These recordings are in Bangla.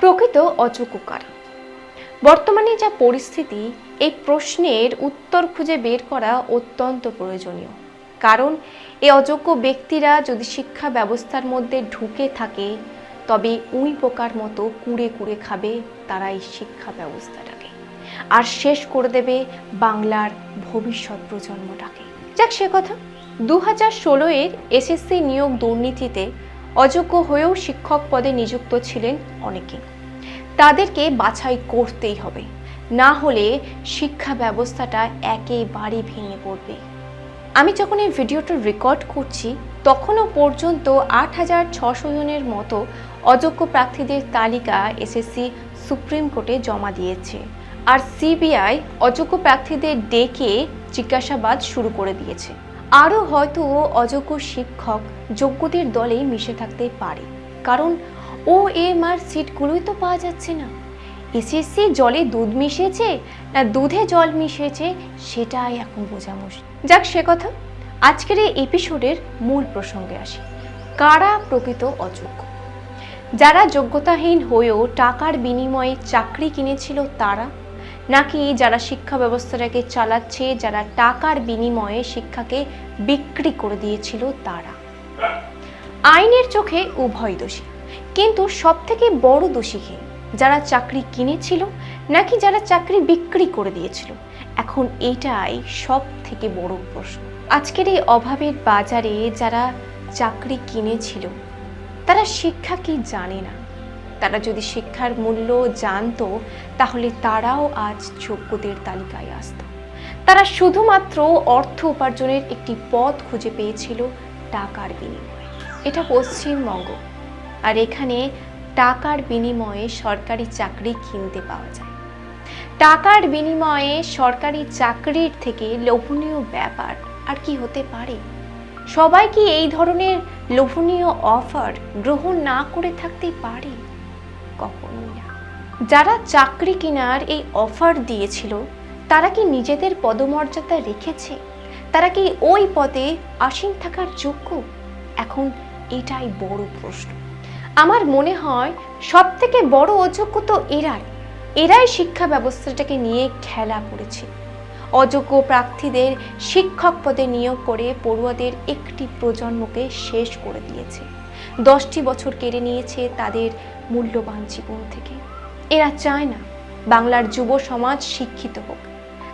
প্রকৃত অযোগ্য কারা বর্তমানে যা পরিস্থিতি, এই প্রশ্নের উত্তর খুঁজে বের করা অত্যন্ত প্রয়োজনীয়। কারণ এই অযোগ্য ব্যক্তিরা যদি শিক্ষা ব্যবস্থার মধ্যে ঢুকে থাকে, তবে উই পোকার মতো কুড়ে কুড়ে খাবে তারা এই শিক্ষা ব্যবস্থাটাকে। আর শেষ করে দেবে বাংলার ভবিষ্যৎ প্রজন্মটাকে। যাক সে কথা। দু হাজার ষোলোয়ের এসএসসি নিয়োগ দুর্নীতিতে অযোগ্য হয়েও শিক্ষক পদে নিযুক্ত ছিলেন অনেকে। তাদেরকে বাছাই করতেই হবে। না হলে শিক্ষা ব্যবস্থাটা একেবারে ভেঙে পড়বে। আমি যখন এই ভিডিওটা রেকর্ড করছি, তখনও পর্যন্ত আট হাজার ছশো জনের মতো অযোগ্য প্রার্থীদের তালিকা এসএসসি সুপ্রিম কোর্টে জমা দিয়েছে। আর সিবিআই অযোগ্য প্রার্থীদের ডেকে জিজ্ঞাসাবাদ শুরু করে দিয়েছে। আরও হয়তো ও অযোগ্য শিক্ষক যোগ্যদের দলেই মিশে থাকতে পারে। কারণ ও এম আর সিটগুলোই তো পাওয়া যাচ্ছে না। এসএসসি জলে দুধ মিশিয়েছে না দুধে জল মিশিয়েছে সেটাই এখন বোঝা মুশকিল। যাক, সে কথা। আজকের এই এপিসোডের মূল প্রসঙ্গে আসি। কারা প্রকৃত অযোগ্য? যারা যোগ্যতাহীন হয়েও টাকার বিনিময়ে চাকরি কিনেছিল তারা? নাকি যারা শিক্ষা ব্যবস্থাটাকে চালাচ্ছে, যারা টাকার বিনিময়ে শিক্ষাকে বিক্রি করে দিয়েছিল তারা? আইনের চোখে উভয় দোষী। কিন্তু সব থেকে বড় দোষী কে? যারা চাকরি কিনেছিল নাকি যারা চাকরি বিক্রি করে দিয়েছিল? এখন এটাই সব থেকে বড় প্রশ্ন। আজকের এই অভাবের বাজারে যারা চাকরি কিনেছিল, তারা শিক্ষা কি জানে না? তারা যদি শিক্ষার মূল্য জানতো, তাহলে তারাও আজ যোগ্যদের তালিকায় আসতো। তারা শুধুমাত্র অর্থ উপার্জনের একটি পথ খুঁজে পেয়েছিল টাকার বিনিময়ে। এটা পশ্চিমবঙ্গ। আর এখানে টাকার বিনিময়ে সরকারি চাকরি কিনতে পাওয়া যায়। টাকার বিনিময়ে সরকারি চাকরির থেকে লোভনীয় ব্যাপার আর কি হতে পারে? সবাই কি এই ধরনের লোভনীয় অফার গ্রহণ না করে থাকতে পারে? কখনোই না। যারা চাকরি কেনার এই অফার দিয়েছিল, তারা কি নিজেদের পদমর্যাদা রেখেছে? তারা কি ওই পদে আসীন থাকার যোগ্য? এখন এটাই বড় প্রশ্ন। আমার মনে হয় সব থেকে বড় অযোগ্য তো এরাই। এরাই শিক্ষা ব্যবস্থাটাকে নিয়ে খেলা করেছে অযোগ্য প্রার্থীদের শিক্ষক পদে নিয়োগ করে পড়ুয়াদের একটি প্রজন্মকে শেষ করে দিয়েছে। দশটি বছর কেড়ে নিয়েছে তাদের মূল্যবান জীবন থেকে। এরা চায় না বাংলার যুব সমাজ শিক্ষিত হোক।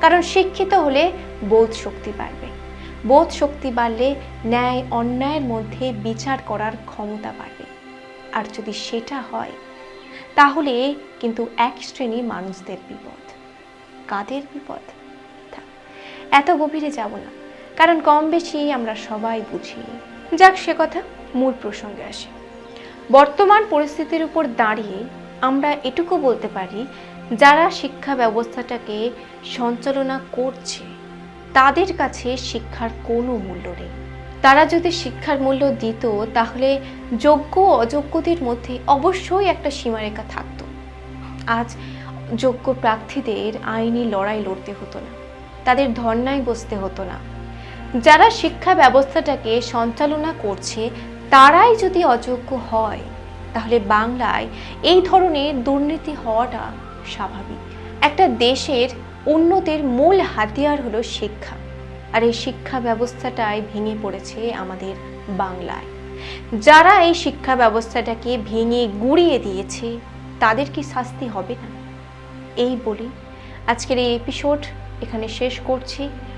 কারণ শিক্ষিত হলে বোধ শক্তি বাড়বে। বোধ শক্তি বাড়লে ন্যায় অন্যায়ের মধ্যে বিচার করার ক্ষমতা বাড়বে। আর যদি সেটা হয়, তাহলে কিন্তু এক শ্রেণির মানুষদের বিপদ। কাদের বিপদ? এত গভীরে যাব না। কারণ কম বেশি আমরা সবাই বুঝি। যাক, সে কথা মূল প্রসঙ্গে আসে। বর্তমান পরিস্থিতির উপর দাঁড়িয়ে আমরা এটুকু বলতে পারি, যারা শিক্ষা ব্যবস্থাটাকে সঞ্চালনা করছে, তাদের কাছে শিক্ষার কোনো মূল্য নেই। তারা যদি শিক্ষার মূল্য দিত, তাহলে যোগ্য অযোগ্যদের মধ্যে অবশ্যই একটা সীমারেখা থাকতো। আজ যোগ্য প্রার্থীদের আইনি লড়াই লড়তে হতো না, তাদের ধর্নায় বসতে হতো না। যারা শিক্ষা ব্যবস্থাটাকে সঞ্চালনা করছে, তারাই যদি অযোগ্য হয়, তাহলে বাংলায় এই ধরনের দুর্নীতি হওয়াটা স্বাভাবিক। একটা দেশের উন্নতির মূল হাতিয়ার হলো শিক্ষা। আর এই শিক্ষা ব্যবস্থাটাই ভেঙে পড়েছে আমাদের বাংলায়। যারা এই শিক্ষা ব্যবস্থাটাকে ভেঙে গুড়িয়ে দিয়েছে, তাদের কি শাস্তি হবে না? এই বলি আজকের এই এপিসোড এখানে শেষ করছি।